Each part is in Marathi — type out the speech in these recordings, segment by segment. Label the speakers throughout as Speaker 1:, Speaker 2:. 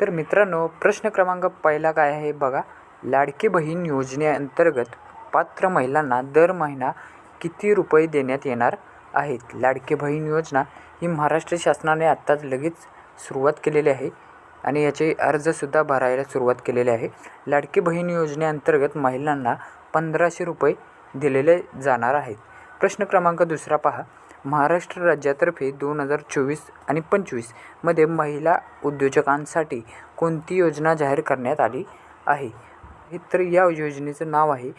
Speaker 1: तर मित्रांनो प्रश्न क्रमांक पहिला काय आहे बघा. लाडकी बहीण योजनेअंतर्गत पात्र महिलांना दर महिना किती रुपये देण्यात येणार आहेत? लाडकी बहीण योजना ही महाराष्ट्र शासनाने आत्ताच लगेच सुरुवात केलेली आहे आणि याचे अर्जसुद्धा भरायला सुरुवात केलेली आहे. लाडकी बहीण योजनेअंतर्गत महिलांना पंधराशे रुपये दिलेले जाणार आहेत. प्रश्न क्रमांक दुसरा पहा. महाराष्ट्र राज्यातर्फे दोन हजार चोवीस आणि पंचवीसमध्ये महिला उद्योजकांसाठी कोणती योजना जाहीर करण्यात आली आहे? हे तर या योजनेचं नाव आहे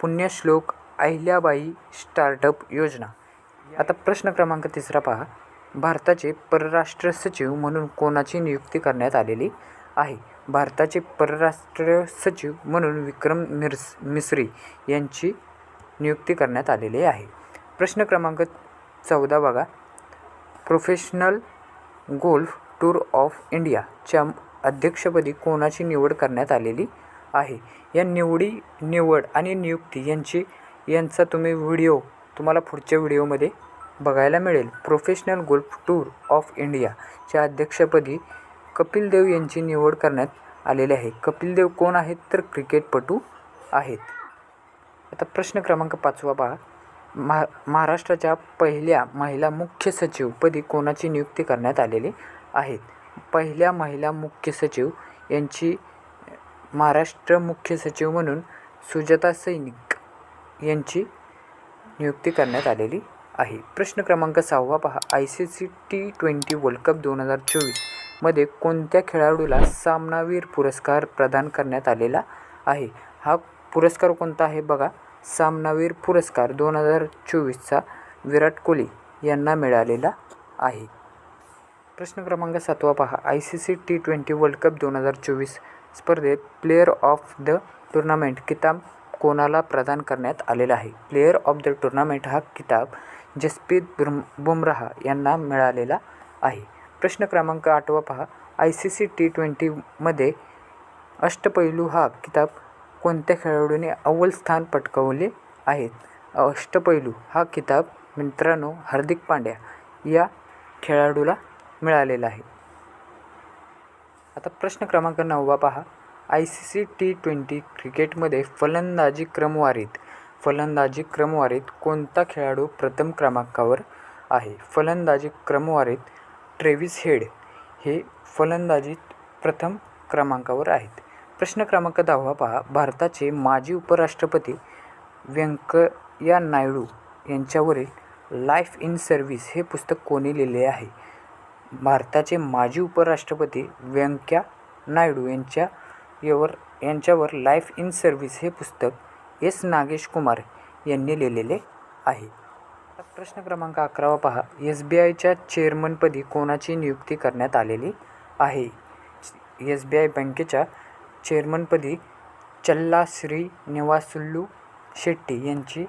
Speaker 1: पुण्यश्लोक अहिल्याबाई स्टार्टअप योजना. आता प्रश्न क्रमांक तिसरा पहा. भारताचे परराष्ट्र सचिव म्हणून कोणाची नियुक्ती करण्यात आलेली आहे? भारताचे परराष्ट्र सचिव म्हणून विक्रम मिर्स मिस्री यांची नियुक्ती करण्यात आलेली आहे. प्रश्न क्रमांक चौदा बघा. प्रोफेशनल गोल्फ टूर ऑफ इंडियाच्या अध्यक्षपदी कोणाची निवड करण्यात आलेली आहे? या निवडी निवड आणि नियुक्ती यांची यांचा तुम्ही व्हिडिओ तुम्हाला पुढच्या व्हिडिओमध्ये बघायला मिळेल. प्रोफेशनल गोल्फ टूर ऑफ इंडियाच्या अध्यक्षपदी कपिल देव यांची निवड करण्यात आलेली आहे. कपिल देव कोण आहेत? तर क्रिकेटपटू आहेत. आता प्रश्न क्रमांक पाचवा पहा. महा महाराष्ट्राच्या पहिल्या महिला मुख्य सचिवपदी कोणाची नियुक्ती करण्यात आलेली आहे पहिल्या महिला मुख्य सचिव यांची महाराष्ट्र मुख्य सचिव म्हणून सुजाता सैनिक यांची नियुक्ती करण्यात आलेली आहे. प्रश्न क्रमांक सहावा पहा. I C C T twenty world cup दोन हजार चोवीसमध्ये कोणत्या खेळाडूला सामनावीर पुरस्कार प्रदान करण्यात आलेला आहे? हा पुरस्कार कोणता आहे बघा. सामनावीर पुरस्कार दोन हजार चोवीसचा विराट कोहली यांना मिळालेला आहे. प्रश्न क्रमांक सातवा पहा. I C C T twenty world cup दोन हजार चोवीस स्पर्धेत प्लेअर ऑफ द टुर्नामेंट किताब कोणाला प्रदान करण्यात आलेला आहे? प्लेअर ऑफ द टुर्नामेंट हा किताब जसप्रीत बुम बुमराह यांना मिळालेला आहे. प्रश्न क्रमांक आठवा पहा. आय सी सी टी ट्वेंटीमध्ये अष्टपैलू हा किताब कोणत्या खेळाडूने अव्वल स्थान पटकावले आहेत अष्टपैलू. हा किताब मित्रांनो हार्दिक पांड्या या खेळाडूला मिळालेला आहे. आता प्रश्न क्रमांक नववा पहा. I C C T twenty क्रिकेटमध्ये फलंदाजी क्रमवारीत फलंदाजी क्रमवारीत कोणता खेळाडू प्रथम क्रमांकावर आहे? फलंदाजी क्रमवारीत ट्रेविस हेड हे फलंदाजीत प्रथम क्रमांकावर आहेत. प्रश्न क्रमांक दहावा पहा. भारताचे माजी उपराष्ट्रपती व्यंकय्या नायडू यांच्यावरील लाईफ इन सर्व्हिस हे पुस्तक कोणी लिहिले आहे? भारताचे माजी उपराष्ट्रपती व्यंकय्या नायडू यांच्या यावर यांच्यावर लाईफ इन सर्व्हिस हे पुस्तक एस नागेश कुमार यांनी लिहिलेले आहे. प्रश्न क्रमांक अकरावा पहा. एस बी आयच्या चेअरमनपदी कोणाची नियुक्ती करण्यात आलेली आहे? एस बी आय बँकेच्या चेअरमनपदी चल्ला श्री निवासुल्लू शेट्टी यांची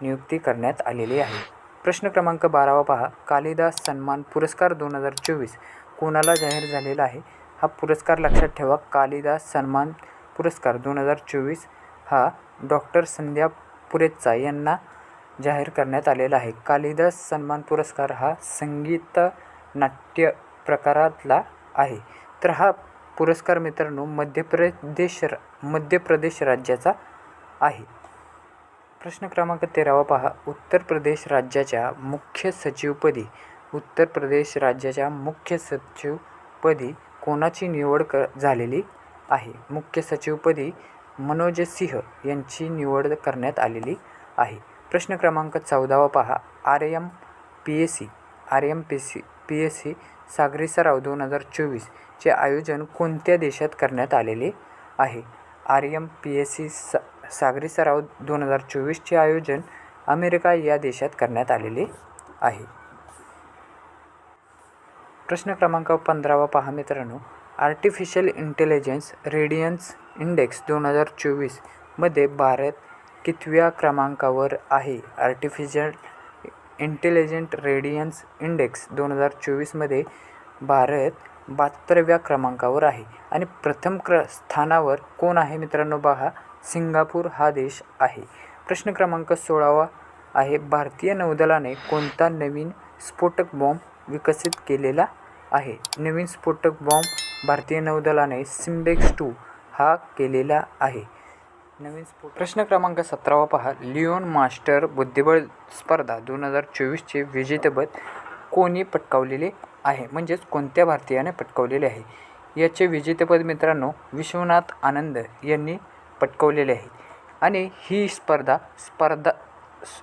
Speaker 1: नियुक्ती करण्यात आलेली आहे. प्रश्न क्रमांक बारावा पहा. कालिदास सन्मान पुरस्कार दोन हजार चोवीस कोणाला जाहीर झालेला आहे? हा पुरस्कार लक्षात ठेवा. कालिदास सन्मान पुरस्कार दोन हजार चोवीस हा डॉक्टर संध्या पुरेचा यांना जाहीर करण्यात आलेला आहे. कालिदास सन्मान पुरस्कार हा संगीत नाट्य प्रकारातला आहे. तर हा पुरस्कार मित्रांनो मध्य प्रदेश मध्य प्रदेश राज्याचा आहे. प्रश्न क्रमांक तेरावा पहा. उत्तर प्रदेश राज्याच्या मुख्य सचिवपदी उत्तर प्रदेश राज्याच्या मुख्य सचिवपदी कोणाची निवड क झालेली आहे? मुख्य सचिवपदी मनोज सिंह यांची निवड करण्यात आलेली आहे. प्रश्न क्रमांक चौदावा पहा. R M P S C R M P C P S C सागरी सराव दोन हजार चोवीसचे आयोजन कोणत्या देशात करण्यात आलेले आहे? R M P S C सा सागरी सराव दोन हजार चोवीसचे आयोजन अमेरिका या देशात करण्यात आलेले आहे. प्रश्न क्रमांक पंधरावा पहा मित्रांनो. आर्टिफिशियल इंटेलिजन्स रेडियन्स इंडेक्स दोन हजार चोवीसमध्ये भारत कितव्या क्रमांकावर आहे? आर्टिफिशियल इंटेलिजंट रेडियन्स इंडेक्स दोन हजार चोवीसमध्ये भारत बहात्तरव्या क्रमांकावर आहे. आणि प्रथम क्र स्थानावर कोण आहे मित्रांनो बघा सिंगापूर हा देश आहे. प्रश्न क्रमांक सोळावा आहे भारतीय नौदलाने कोणता नवीन स्फोटक बॉम्ब विकसित केलेला आहे? नवीन स्फोटक बॉम्ब भारतीय नौदलाने सिम्बेक्स टू हा केलेला आहे. नवीन स्फोट. प्रश्न क्रमांक सतरावा पहा. लिओन मास्टर बुद्धिबळ स्पर्धा दोन हजार चोवीसचे विजेतेपद कोणी पटकावलेले आहे? म्हणजेच कोणत्या भारतीयाने पटकावलेले आहे? याचे विजेतेपद मित्रांनो विश्वनाथ आनंद यांनी पटकवलेले आहे. आणि ही स्पर्धा स्पर्धा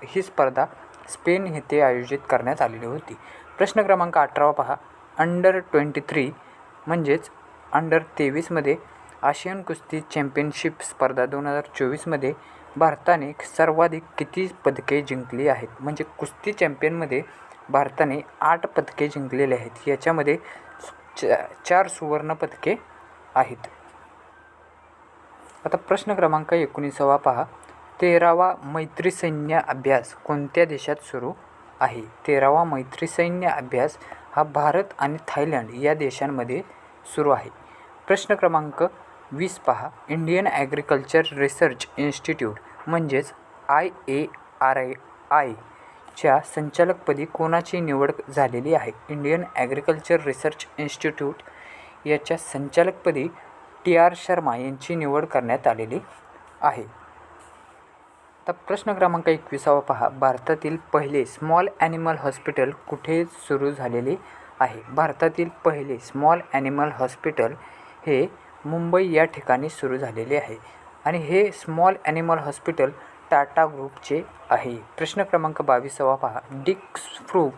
Speaker 1: ही स्पर्धा स्पेन येथे आयोजित करण्यात आलेली होती. प्रश्न क्रमांक अठरावा पहा. अंडर ट्वेंटी थ्री म्हणजेच अंडर तेवीसमध्ये आशियन कुस्ती चॅम्पियनशिप स्पर्धा दोन हजार चोवीसमध्ये भारताने सर्वाधिक किती पदके जिंकली आहेत? म्हणजे कुस्ती चॅम्पियनमध्ये भारताने आठ पदके जिंकलेले आहेत. याच्यामध्ये च चार सुवर्ण पदके आहेत. आता प्रश्न क्रमांक एकोणीसावा पहा. तेरावा मैत्री सैन्य अभ्यास कोणत्या देशात सुरू आहे? तेरावा मैत्री सैन्य अभ्यास हा भारत आणि थायलंड या देशांमध्ये सुरू आहे. प्रश्न क्रमांक वीस पहा. इंडियन ॲग्रिकल्चर रिसर्च इन्स्टिट्यूट म्हणजेच आय ए आर आय आयच्या संचालकपदी कोणाची निवड झालेली आहे? इंडियन ॲग्रिकल्चर रिसर्च इन्स्टिट्यूट याच्या संचालकपदी टी आर शर्मा यांची निवड करण्यात आलेली आहे. आता प्रश्न क्रमांक एकविसावा पहा. भारतातील पहिले स्मॉल ॲनिमल हॉस्पिटल कुठे सुरू झालेले आहे? भारतातील पहिले स्मॉल ॲनिमल हॉस्पिटल हे मुंबई या ठिकाणी सुरू झालेले आहे आणि हे स्मॉल ॲनिमल हॉस्पिटल टाटा ग्रुपचे आहे. प्रश्न क्रमांक बावीसावा पहा. डिक फ्रूप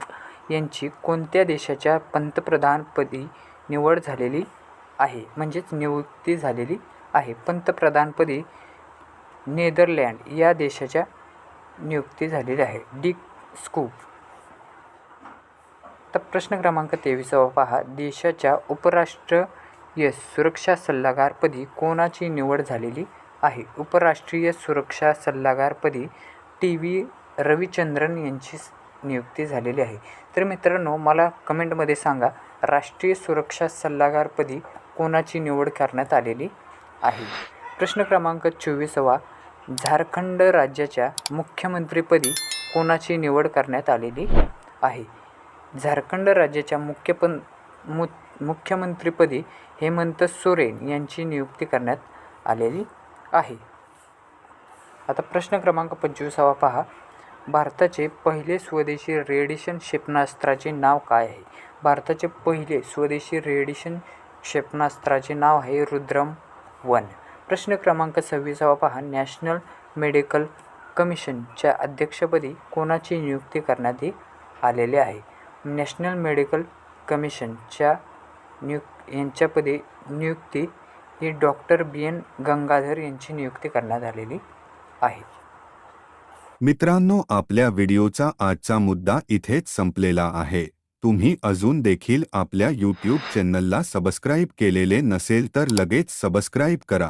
Speaker 1: यांची कोणत्या देशाच्या पंतप्रधानपदी निवड झालेली आहे? म्हणजेच नियुक्ती झालेली आहे. पंतप्रधानपदी नेदरलँड या देशाच्या नियुक्ती झालेली आहे. Dick Schoof. तर प्रश्न क्रमांक तेवीसावा पहा. देशाच्या उपराष्ट्र उपराष्ट्रीय सुरक्षा सल्लागारपदी कोणाची निवड झालेली आहे? उपराष्ट्रीय सुरक्षा सल्लागारपदी टी. व्ही. रविचंद्रन यांची नियुक्ती झालेली आहे. तर मित्रांनो मला कमेंटमध्ये सांगा राष्ट्रीय सुरक्षा सल्लागारपदी कोणाची निवड करण्यात आलेली आहे? प्रश्न क्रमांक चोवीसवा. झारखंड राज्याच्या मुख्यमंत्रीपदी कोणाची निवड करण्यात आलेली आहे? झारखंड राज्याच्या मुख्यपं मु मुख्यमंत्रीपदी हेमंत सोरेन यांची नियुक्ती करण्यात आलेली आहे. आता प्रश्न क्रमांक पंचवीसावा पहा. भारताचे पहिले स्वदेशी रेडिशन क्षेपणास्त्राचे नाव काय आहे? भारताचे पहिले स्वदेशी रेडिशन क्षेपणास्त्राचे नाव आहे रुद्रम वन. प्रश्न क्रमांक सव्वीसावा पहा. नॅशनल मेडिकल कमिशनच्या अध्यक्षपदी कोणाची नियुक्ती करण्यात आलेली आहे? नॅशनल मेडिकल कमिशनच्या नियुक् यांच्यापदी नियुक्ती ही डॉक्टर बी. एन. गंगाधर यांची नियुक्ती करण्यात आलेली आहे.
Speaker 2: मित्रांनो आपल्या व्हिडिओचा आजचा मुद्दा इथेच संपलेला आहे. तुम्ही अजून देखील आपल्या यूट्यूब चॅनलला सबस्क्राईब केलेले नसेल तर लगेच सबस्क्राईब करा.